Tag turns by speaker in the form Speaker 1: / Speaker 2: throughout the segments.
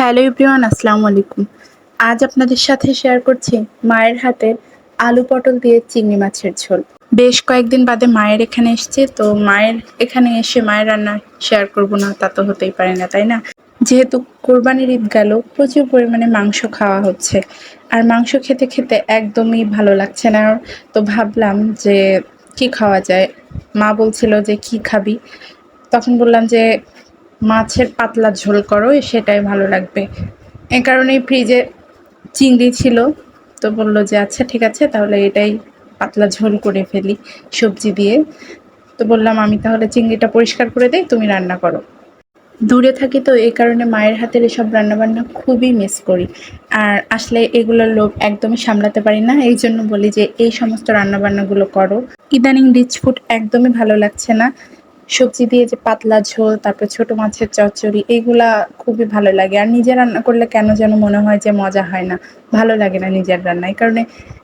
Speaker 1: Hello everyone, আসসালামু আলাইকুম। আজ আপনাদের সাথে শেয়ার করছি মায়ের হাতের আলু পটল দিয়ে চিংড়ি মাছের ঝোল। বেশ কয়েকদিন বাদে মায়ের এখানে এসছে, তো মায়ের এখানে এসে মায়ের রান্না শেয়ার করব না, তা তো হতেই পারে না, তাই না? যেহেতু কোরবানির ঈদ গেল, প্রচুর পরিমাণে মাংস খাওয়া হচ্ছে। আর মাংস খেতে খেতে একদমই ভালো লাগছে না। তো ভাবলাম যে কি খাওয়া যায়? মা বলছিল যে কি খাবি? তখন বললাম যে মাছের পাতলা ঝোল করো, সেটাই ভালো লাগবে। এ কারণেই ফ্রিজে চিংড়ি ছিল, তো বলল যে আচ্ছা ঠিক আছে, তাহলে এটাই পাতলা ঝোল করে ফেলি সবজি দিয়ে। তো বললাম, আমি তাহলে চিংড়িটা পরিষ্কার করে দিই, তুমি রান্না করো। দূরে থাকি তো এই কারণে মায়ের হাতের এসব রান্নাবান্না খুবই মিস করি। আর আসলে এগুলোর লোভ একদমই সামলাতে পারি না, এই জন্য বলি যে, এই সমস্ত রান্নাবান্নাগুলো করো। ইদানিং রিচ ফুড একদমই ভালো লাগছে না। সবজি দিয়ে যে পাতলা ঝোল, তারপর ছোট মাছের চচ্চড়ি, এগুলা খুবই ভালো লাগে। আর নিজে রান্না করলে কেন যেন মনে হয় যে মজা হয় না? ভালো লাগে না নিজের রান্না এই কারণে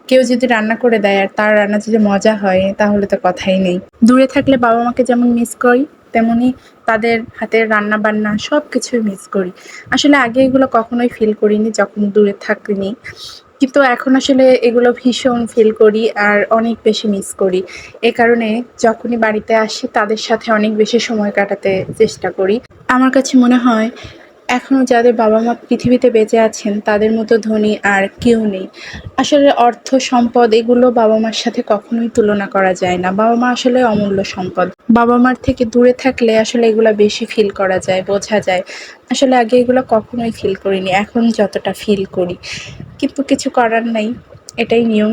Speaker 1: কেউ যদি রান্না করে দেয় আর তার রান্না যদি মজা হয়, তাহলে তো কথাই নেই। দূরে থাকলে বাবা মাকে যেমন মিস করি, তেমনি তাদের হাতের রান্না বান্না সব কিছুই মিস করি। আসলে আগে এগুলো কখনোই ফিল করিনি, যখন দূরে থাকিনি। কিন্তু এখন আসলে এগুলো ভীষণ ফিল করি আর অনেক বেশি মিস করি। এ কারণে যখনই বাড়িতে আসি তাদের সাথে অনেক বেশি সময় কাটাতে চেষ্টা করি। আমার কাছে মনে হয় এখনও যাদের বাবা মা পৃথিবীতে বেঁচে আছেন তাদের মতো ধনী আর কেউ নেই। আসলে অর্থ সম্পদ এগুলো বাবা মার সাথে কখনোই তুলনা করা যায় না। বাবা মা আসলে অমূল্য সম্পদ। বাবা মার থেকে দূরে থাকলে আসলে এগুলো বেশি ফিল করা যায়, বোঝা যায়। আসলে আগে এগুলো কখনোই ফিল করিনি, এখন যতটা ফিল করি। কিন্তু কিছু করার নাই। এটাই নিয়ম,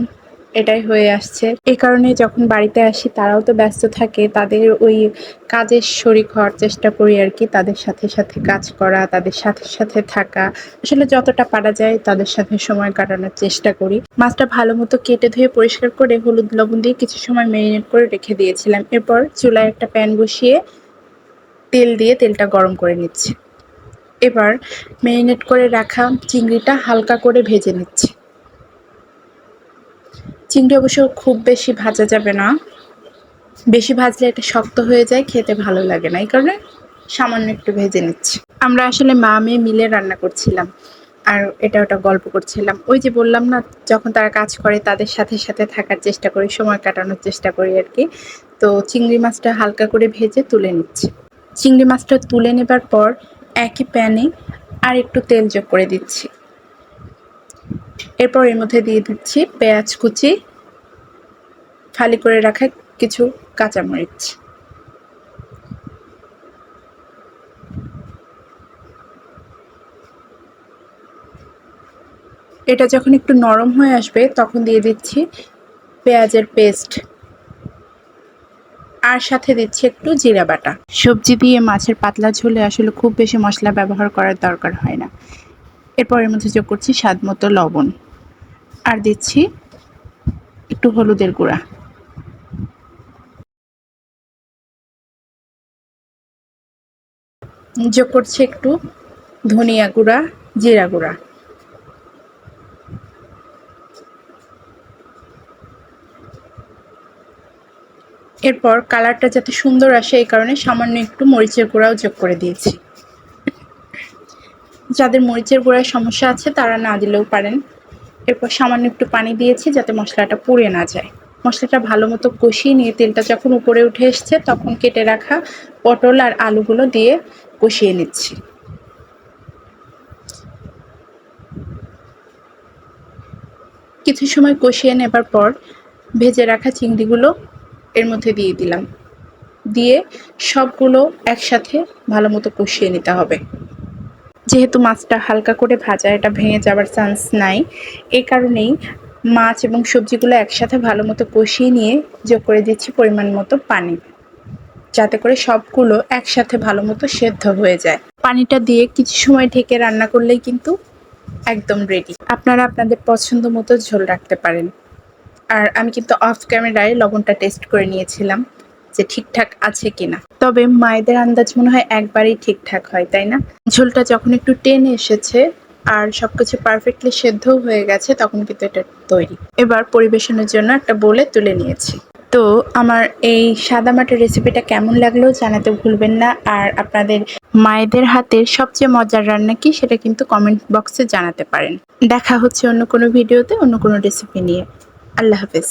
Speaker 1: এটাই হয়ে আসছে। এই কারণে যখন বাড়িতে আসি, তারাও তো ব্যস্ত থাকে। তাদের ওই কাজের শরিক হওয়ার চেষ্টা করি আর কি, তাদের সাথে সাথে কাজ করা, তাদের সাথে সাথে থাকা। আসলে যতটা পারা যায়, তাদের সাথে সময় কাটানোর চেষ্টা করি। মাছটা ভালো মতো কেটে ধুয়ে পরিষ্কার করে হলুদ লবণ দিয়ে কিছু সময় ম্যারিনেট করে রেখে দিয়েছিলাম। এরপর চুলায় একটা প্যান বসিয়ে তেল দিয়ে তেলটা গরম করে নিচ্ছি। এবার ম্যারিনেট করে রাখা চিংড়িটা হালকা করে ভেজে নিচ্ছি। চিংড়ি অবশ্য খুব বেশি ভাজা যাবে না। বেশি ভাজলে এটা শক্ত হয়ে যায়, খেতে ভালো লাগে না। এই কারণে সামান্য একটু ভেজে নিচ্ছি। আমরা আসলে মা মেয়ে মিলে রান্না করছিলাম আর এটা ওটা গল্প করছিলাম। ওই যে বললাম না, যখন তারা কাজ করে তাদের সাথে সাথে থাকার চেষ্টা করি, সময় কাটানোর চেষ্টা করি আর কি। তো চিংড়ি মাছটা হালকা করে ভেজে তুলে নিচ্ছি। চিংড়ি মাছটা তুলে নেবার পর একই প্যানে আর একটু তেল যোগ করে দিচ্ছি। এরপর এর মধ্যে দিয়ে দিচ্ছি পেঁয়াজ কুচি, ফালি করে রাখা কিছু কাঁচামরিচ। এটা যখন একটু নরম হয়ে আসবে, তখন দিয়ে দিচ্ছি পেঁয়াজের পেস্ট। আর সাথে দিচ্ছি একটু জিরা বাটা। সবজি দিয়ে মাছের পাতলা ঝোলে আসলে খুব বেশি মশলা ব্যবহার করার দরকার হয় না। এরপর এর মধ্যে যোগ করছি স্বাদ মতো লবণ। আর দিচ্ছি একটু হলুদের গুঁড়া। যোগ করছি একটু ধনিয়া গুঁড়া, জিরা গুঁড়া। এরপর কালারটা যাতে সুন্দর আসে এই কারণে সামান্য একটু মরিচের গুঁড়াও যোগ করে দিয়েছি। যাদের মরিচের গুঁড়ায় সমস্যা আছে তারা না দিলেও পারেন। এরপর সামান্য একটু পানি দিয়েছি যাতে মশলাটা পুড়ে না যায়। মশলাটা ভালো মতো কষিয়ে নিয়ে তেলটা যখন উপরে উঠে এসছে তখন কেটে রাখা পটল আর আলুগুলো দিয়ে কষিয়ে নিচ্ছি। কিছু সময় কষিয়ে নেবার পর ভেজে রাখা চিংড়িগুলো এর মধ্যে দিয়ে দিলাম। দিয়ে সবগুলো একসাথে ভালো মতো কষিয়ে নিতে হবে। যেহেতু মাছটা হালকা করে ভাজা, এটা ভেঙে যাওয়ার চান্স নাই। এই কারণেই মাছ এবং সবজিগুলো একসাথে ভালো মতো কষিয়ে নিয়ে যোগ করে দিচ্ছি পরিমাণ মতো পানি। যাতে করে সবগুলো একসাথে ভালো মতো সেদ্ধ হয়ে যায়। পানিটা দিয়ে কিছু সময় ঢেকে রান্না করলেই কিন্তু একদম রেডি আপনারা আপনাদের পছন্দ মতো ঝোল রাখতে পারেন। আর আমি কিন্তু অফ ক্যামেরায় লবণটা টেস্ট করে নিয়েছিলাম যে ঠিকঠাক আছে কিনা। তবে মায়েদের আন্দাজ মনে হয় একবারই ঠিকঠাক হয়, তাই না? ঝোলটা যখন একটু টেনে এসেছে আর সবকিছু পারফেক্টলি সেদ্ধও হয়ে গেছে, তখন কিন্তু এটা তৈরি। এবার পরিবেশনের জন্য একটা বলে তুলে নিয়েছি। তো আমার এই সাদা মাটির রেসিপিটা কেমন লাগল জানাতে ভুলবেন না। আর আপনাদের মায়েদের হাতের সবচেয়ে মজার রান্না কি সেটা কিন্তু কমেন্ট বক্সে জানাতে পারেন। দেখা হচ্ছে অন্য কোনো ভিডিওতে অন্য কোনো রেসিপি নিয়ে। আল্লাহ হাফেজ।